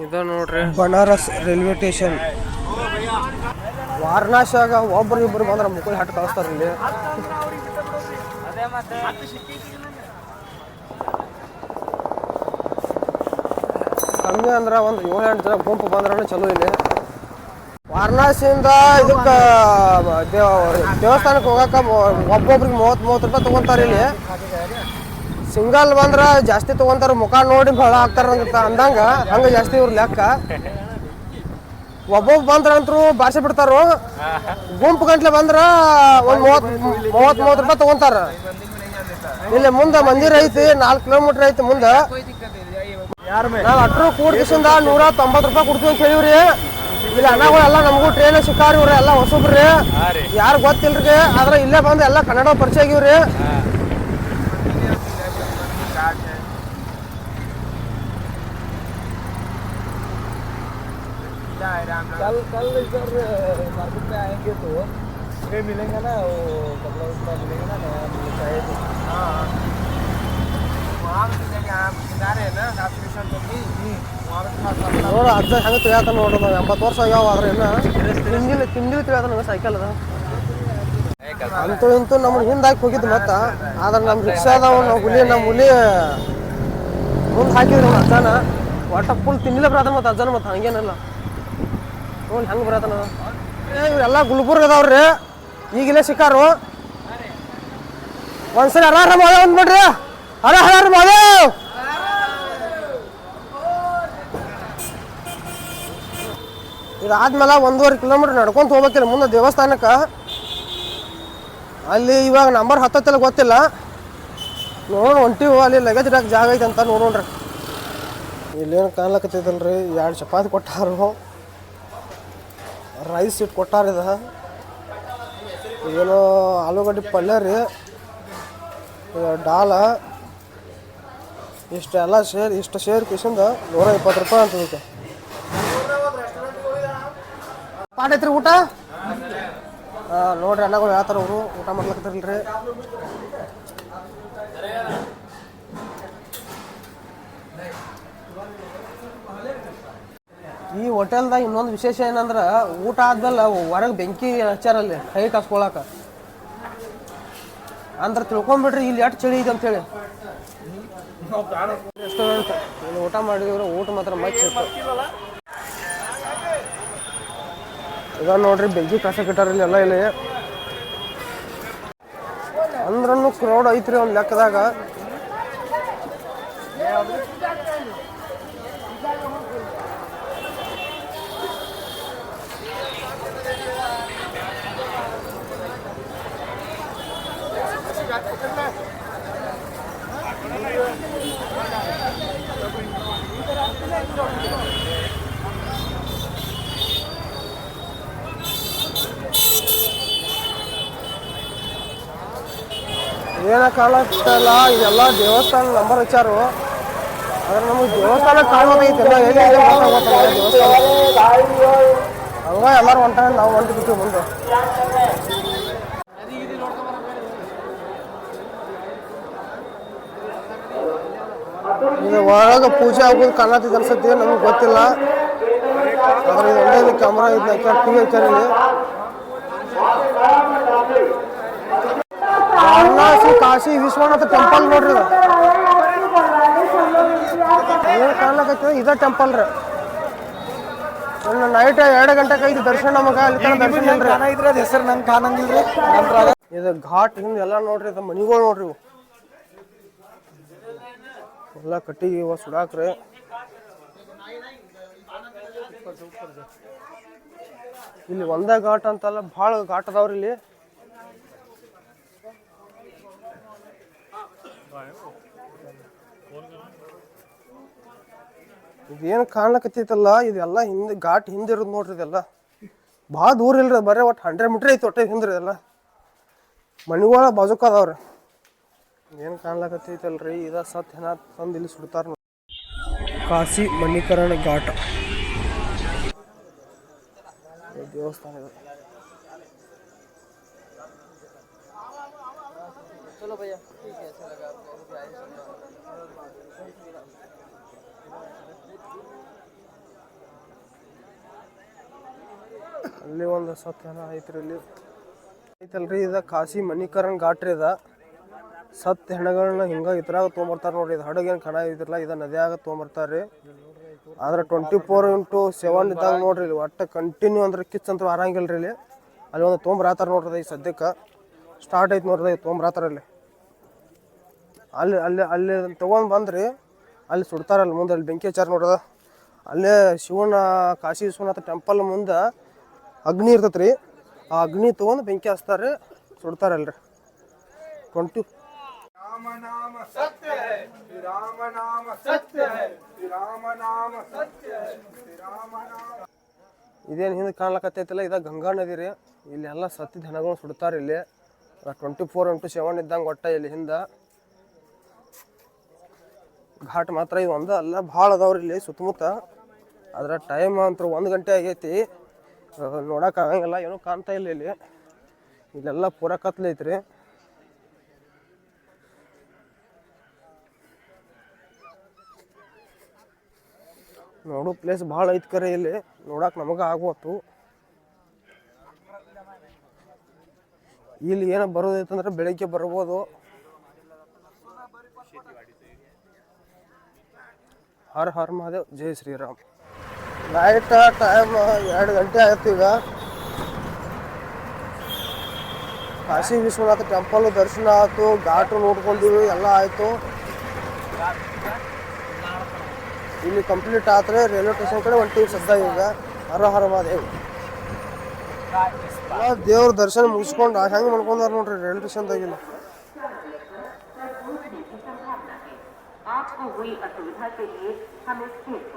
ಇದ ನೋಡ್ರಿ. Banaras railway station. ವಾರಣಾಸಿಯಾಗ ಒಬ್ರು ಇಬ್ರು ಬಂದ್ರೆ ಮುಕ್ಕಳಿ ಹಾಟ್ ಕಳಿಸ್ತಾರ ಇಲ್ಲಿ. ಕಮ್ಮಿ ಅಂದ್ರೆ ಒಂದು ಏಳು ಎಂಟು ಜನ ಗುಂಪು ಬಂದ್ರೆ ಚಲೋ ಇಲ್ಲಿ ವಾರಣಾಸಿಯಿಂದ ಇದಕ್ಕೆ ದೇವಸ್ಥಾನಕ್ಕೆ ಹೋಗಕ್ಕೆ ಒಬ್ಬೊಬ್ರಿಗೆ ಮೂವತ್ತು ಮೂವತ್ತು ರೂಪಾಯಿ ತೊಗೊಂತಾರೆ ಇಲ್ಲಿ. ಸಿಂಗಲ್ ಬಂದ್ರ ಜಾಸ್ತಿ ತಗೊಂತಾರ ಮುಖ ನೋಡಿ ಭಾಳ ಹಾಕ್ತಾರ ಅಂತ ಅಂದಂಗ ಹಂಗ ಜಾಸ್ತಿ ಇವ್ರ ಲೆಕ್ಕ. ಒಬ್ಬೊಬ್ಬ ಅಂತರೂ ಭಾಷೆ ಬಿಡ್ತಾರು. ಗುಂಪು ಗಂಟ್ಲೆ ಬಂದ್ರ ಒಂದ್ ಮೂವತ್ ಮೂವತ್ ಮೂವತ್ ರೂಪಾಯಿ ತಗೊಂತಾರ. ಇಲ್ಲಿ ಮುಂದೆ ಮಂದಿರ ಐತಿ ನಾಲ್ಕು ಕಿಲೋಮೀಟರ್ ಐತಿ ಮುಂದೆ. ನಾವು ಅಟ್ರು ಕೂಡ್ಕಿಸಿಂದ ನೂರ ತೊಂಬತ್ತು ರೂಪಾಯಿ ಕೊಡ್ತೀವಿ ಅಂತ ಹೇಳಿವ್ರಿ. ಇಲ್ಲಿ ಅಣ್ಣಗಳು ಎಲ್ಲ ನಮಗೂ ಟ್ರೈನ್ ಸಿಕ್ಕಾರಿ ಇವ್ರಿ ಎಲ್ಲ ಹೊಸಬ್ರಿ. ಯಾರು ಗೊತ್ತಿಲ್ರಿ ಆದ್ರೆ ಇಲ್ಲೇ ಬಂದು ಎಲ್ಲ ಕನ್ನಡ ಪರಿಚಯ ಆಗಿವ್ರಿ. कल कल इधर मार्केट में आएंगे तो ये मिलेंगे ना वो कपड़ा उपड़ा मिलेगा ना नया मिलता है तो हाँ वहाँ पे मिलेंगे आप किनारे है ना काफी तो भी वहाँ पे ನೋಡ ಅಜ್ಜ ಹೆಂಗೆ ತಿಳಿಯತ್ತ ನೋಡು ನಾವು ಎಂಬತ್ತು ವರ್ಷ ಆಗ್ಯಾವ ಆದ್ರೆ ಇನ್ನ ತಿಂದಿಲ್ಲ ತಿಂದಿಲ್ಲ ತಿಳಿಯತ್ತ ನಂಗೆ ಸೈಕಲ್ ಅದ ಅಂತೂ ಇಂತೂ ನಮ್ಮನ್ನ ಹಿಂದಾಕಿ ಹೋಗಿದ್ದು ಮತ್ತ ಆದ್ರೆ ನಮ್ಮ ರಿಕ್ಷಾದವ ನಾವು ಹುಲಿ ನಮ್ಮ ಹುಲಿ ಮುಂದೆ ಹಾಕಿದ್ರು ನಮ್ಮ ಅಜ್ಜನ ಒಟ್ಟ ಫುಲ್ ತಿನ್ನಿಲ್ಲ ಬರತ್ತ ಮತ್ತೆ ಅಜ್ಜನ ಮತ್ತೆ ಹಂಗೇನಲ್ಲ ನೋಡಿ ಹೆಂಗೆ ಬರತ್ತನ ಗುಲ್ಬರ್ಗ ಅದಾವ್ರಿ ಈಗಿಲ್ಲೇ ಸಿಕ್ಕಾರು ಒಂದ್ಸರಿ ಹರ ಮಾದೇವ್ ಅಂದ್ಬಿಡ್ರಿ ಹರ ಹರ ಮಾದೇವ್ ಇದಾದ್ಮೇಲೆ ಒಂದೂವರೆ ಕಿಲೋಮೀಟರ್ ನಡ್ಕೊಂತ ಹೋಗ್ಬೇಕಿಲ್ಲ, ಮುಂದೆ ದೇವಸ್ಥಾನಕ್ಕೆ. ಅಲ್ಲಿ ಇವಾಗ ನಂಬರ್ ಹತ್ತತ್ತಿಲ್ಲ ಗೊತ್ತಿಲ್ಲ. ನೋಡೋಣ ಹೊಂಟಿವು ಅಲ್ಲಿ ಲಗೇಜ್ ಇಡಕ್ಕೆ ಜಾಗ ಐತೆ ಅಂತ ನೋಡೋಣ್ರಿ. ಇಲ್ಲೇನು ಕಾಣ್ಲಕತ್ತೈತಲ್ರಿ, ಎರಡು ಚಪಾತಿ ಕೊಟ್ಟಾರು. ರೈಸ್ ಇಟ್ಟು ಕೊಟ್ಟಾರಿದ ಏನೋ ಆಲೂಗಡ್ಡೆ ಪಲ್ಯ ರೀ. ಡಾಲ. ಇಷ್ಟೆಲ್ಲ ಸೇರಿ, ಇಷ್ಟು ಸೇರಿ ಕಿಸಿಂದ ನೂರ ಇಪ್ಪತ್ತು ರೂಪಾಯಿ ಅಂತ ಐತ್ರಿ ಊಟ ನೋಡ್ರಿ ಅಣ್ಣಗಳು ಹೇಳ್ತಾರ ಅವರು, ಊಟ ಮಾಡ್ಲಕತ್ತಿರಲ್ರಿ. ಈ ಹೋಟೆಲ್ದಾಗ ಇನ್ನೊಂದು ವಿಶೇಷ ಏನಂದ್ರೆ, ಊಟ ಆದ್ಮೇಲೆ ಹೊರಗೆ ಬೆಂಕಿ ಹಚ್ಚಾರಲ್ಲಿ ಕೈ ಕಾಸ್ಕೊಳಕ. ಅಂದ್ರೆ ತಿಳ್ಕೊಂಬಿಡ್ರಿ, ಇಲ್ಲಿ ಎಷ್ಟು ಚಳಿ ಇದೆ ಅಂತೇಳಿ. ರೆಸ್ಟೋರೆಂಟ್ ಇಲ್ಲಿ ಊಟ ಮಾಡಿದ್ರೆ ಊಟ ಮಾತ್ರ ಮಚ್ಚ ಈಗ ನೋಡ್ರಿ, ಬೆಂಕಿ ಕಟ್ಟಾರಲ್ಲಿ ಎಲ್ಲ ಇಲ್ಲಿ. ಅಂದ್ರೂ ಕ್ರೌಡ್ ಐತ್ರಿ ಒಂದು ಲೆಕ್ಕದಾಗ. ಏನ ಕಾಣಕ್ತಲ್ಲ ಇದೆಲ್ಲ ದೇವಸ್ಥಾನ ನಂಬರ್ ಹಚ್ಚಾರು. ಆದ್ರೆ ನಮಗೆ ದೇವಸ್ಥಾನ ದೇವಸ್ಥಾನ. ಹಂಗ ಎಲ್ಲಾರು ಹೊಂಟ ನಾವು ಹೊಂಟು ಬಿಟ್ಟು ಮುಂದೆ. ಇದು ಒಳಗೆ ಪೂಜೆ ಆಗೋದು ಕಾಣತ್ತಿದ್ದ ಅನ್ಸತ್ತೆ ನಮಗೆ ಗೊತ್ತಿಲ್ಲ. ಆದ್ರೆ ಇದು ಒಂದೇ ಕ್ಯಾಮ್ರಾ ಇದನ್ನ ಟಿವಿ ಹಾಕ್ಯಾರ ವಾರಣಾಸಿ ಕಾಶಿ ವಿಶ್ವನಾಥ ಟೆಂಪಲ್ ನೋಡ್ರಿ ಏನು ಕಾಣ್ಲಕೈತಿ ಇದೇ ಟೆಂಪಲ್ ರೀ. ಒಂದು ನೈಟ್ ಎರಡು ಗಂಟೆಗೆ ಐದು ದರ್ಶನ ನಮಗೆ ಅಲ್ಲಿ ತನಕ ದರ್ಶನ ಹೆಸರು ನಂಗೆ ಕಾಣಂಗಿಲ್ಲ ರೀ ಇದು ಘಾಟ್ ಹಿಂದೆ ಎಲ್ಲ ನೋಡ್ರಿ ಇದು ಮನಿಗಳು ನೋಡ್ರಿ ಎಲ್ಲ ಕಟ್ಟಿಗೆ ಇವ ಸುಡಾಕ್ರೆ. ಇಲ್ಲಿ ಒಂದೇ ಘಾಟ್ ಅಂತಲ್ಲ, ಭಾಳ ಘಾಟ್ ಅದಾವ್ರಿ ಇಲ್ಲಿ. ಇದೇನು ಕಾಣ್ಲಕತ್ತೈತಲ್ಲ ಇದೆಲ್ಲ ಹಿಂದೆ ಘಾಟ್ ಹಿಂದೆ ಇರೋದು ನೋಡ್ರಿ ಇದೆಲ್ಲ. ಭಾಳ ದೂರ ಇಲ್ರಿ, ಬರೀ ಒಟ್ಟು ಹಂಡ್ರೆಡ್ ಮೀಟ್ರ್ ಐತಿ ಒಟ್ಟೆ ಹಿಂದ್ರಿ ಇದೆಲ್ಲ. ಮನೆಗಳ ಬಾಜುಕ ಅದಾವ್ರಿ. ಏನು ಕಾಣ್ಲಕತ್ತೈತಲ್ರಿ? ಇದ ಸತ್ಯನ ತಂದು ಇಲ್ಲಿ ಸುಡ್ತಾರ ಕಾಶಿ ಮಣಿಕರಣ ಘಾಟ. ದೇವಸ್ಥಾನ ಇದೆ. ಅಲ್ಲಿ ಒಂದು ಸತ್ಯನ ಐತ್ರಿ ಇಲ್ಲಿ. ಐತಲ್ರಿ, ಇದ ಕಾಶಿ ಮಣಿಕರಣ ಘಾಟ್ ಇದೆ. ಸತ್ ಹೆಣಗಳನ್ನ ಹಿಂಗ ಇದ್ರಾಗ ತೊಗೊಂಬರ್ತಾರ ನೋಡ್ರಿ. ಇದು ಹಡಗೇನು ಕಣ ಇದ್ರಲ್ಲ ಇದ ನದಿಯಾಗ ತೊಗೊಂಬರ್ತಾರ್ರಿ. ಆದ್ರೆ ಟ್ವೆಂಟಿ ಫೋರ್ ಇಂಟು ಸೆವೆನ್ ಇದ್ದಾಗ ನೋಡ್ರಿ ಇಲ್ಲಿ ಒಟ್ಟು ಕಂಟಿನ್ಯೂ ಅಂದ್ರೆ ಕಿಚ್ ಅಂತೂ ರೀ ಇಲ್ಲಿ. ಅಲ್ಲಿ ಒಂದು ತೊಗೊಂಬರಾತಾರ ನೋಡ್ರಿ ಈ ಸದ್ಯಕ್ಕೆ. ಸ್ಟಾರ್ಟ್ ಆಯ್ತು ನೋಡ್ರಿ ತೊಗೊಂಬರಾತಾರ ಇಲ್ಲಿ ಅಲ್ಲಿ. ಅಲ್ಲಿ ಅಲ್ಲಿ ತೊಗೊಂಡು ಬಂದ್ರಿ, ಅಲ್ಲಿ ಸುಡ್ತಾರಲ್ಲ ಮುಂದೆ ಅಲ್ಲಿ ಬೆಂಕಿ ಹಚ್ಚಾರ ನೋಡ್ರಿ. ಅಲ್ಲೇ ಶಿವನ, ಕಾಶಿ ವಿಶ್ವನಾಥ ಟೆಂಪಲ್ ಮುಂದೆ ಅಗ್ನಿ ಇರ್ತೈತೆ ರೀ ಆ ಅಗ್ನಿ ತೊಗೊಂಡು ಬೆಂಕಿ ಹಚ್ತಾರೆ ಸುಡ್ತಾರಲ್ರಿ. ಟ್ವೆಂಟಿ राम नाम सत्य है श्री राम नाम सत्य है श्री राम नाम सत्य है श्री राम नाम ಇದೇನು ಹಿಂದೆ ಕಾಣ್ಲಕತ್ತೈತಿಲ್ಲ ಇದ ಗಂಗಾ ನದಿ ರೀ ಇಲ್ಲಿ ಎಲ್ಲ ಸತ್ತಿದ ಹೆಣಗಳು ಸುಡ್ತಾರೆ ಇಲ್ಲಿ ಟ್ವೆಂಟಿ ಫೋರ್ ಇಂಟು ಸೆವೆನ್ ಇದ್ದಂಗೆ ಒಟ್ಟ ಇಲ್ಲಿ ಹಿಂದೆ ಘಾಟ್ ಮಾತ್ರ ಇದು ಒಂದ ಅಲ್ಲ ಭಾಳ ಅದಾವ್ರಿ ಇಲ್ಲಿ ಸುತ್ತಮುತ್ತ ಅದ್ರ ಟೈಮ್ ಅಂತೂ ಒಂದು ಗಂಟೆ ಆಗೈತಿ ನೋಡಕ್ಕೆ ಆಗಂಗಿಲ್ಲ ಏನೂ ಕಾಣ್ತಾ ಇಲ್ಲ ಇಲ್ಲಿ ಇಲ್ಲೆಲ್ಲ ಪೂರ ಕತ್ಲೈತ್ರಿ ನೋಡೋ ಪ್ಲೇಸ್ ಭಾಳ ಐತೆ ಕರೆ ಇಲ್ಲಿ. ನೋಡಕ್ಕೆ ನಮಗೆ ಆಗೋತು ಇಲ್ಲಿ ಏನೋ ಬರೋದೈತಂದ್ರೆ ಬೆಳಿಗ್ಗೆ ಬರ್ಬೋದು. ಹರ್ ಹರ್ ಮಹಾದೇವ್, ಜೈ ಶ್ರೀರಾಮ್. ನೈಟ್ ಟೈಮ್ ಎರಡು ಗಂಟೆ ಆಯ್ತು ಈಗ. ಕಾಶಿ ವಿಶ್ವನಾಥ ಟೆಂಪಲ್ ದರ್ಶನ ಆಯಿತು, ಘಾಟು ನೋಡ್ಕೊಂಡಿವಿ, ಎಲ್ಲ ಆಯ್ತು. ಇಲ್ಲಿ ಕಂಪ್ಲೀಟ್ ಆದ್ರೆ ರೈಲ್ವೆ ಸ್ಟೇಷನ್ ಕಡೆ ಹೊಂಟಿವಿ ಸದ್ದ ಈಗ ಹರ ಹರ ಮಹಾದೇವ್ ಎಲ್ಲ ದೇವ್ರ ದರ್ಶನ ಮುಗಿಸ್ಕೊಂಡು ಹೆಂಗೆ ಮಾಡ್ಕೊಂಡಾರ ನೋಡ್ರಿ ರೈಲ್ವೆ ಸ್ಟೇಷನ್ದಾಗಿಲ್ಲ आपको हुई असुविधा के लिए हम स्थित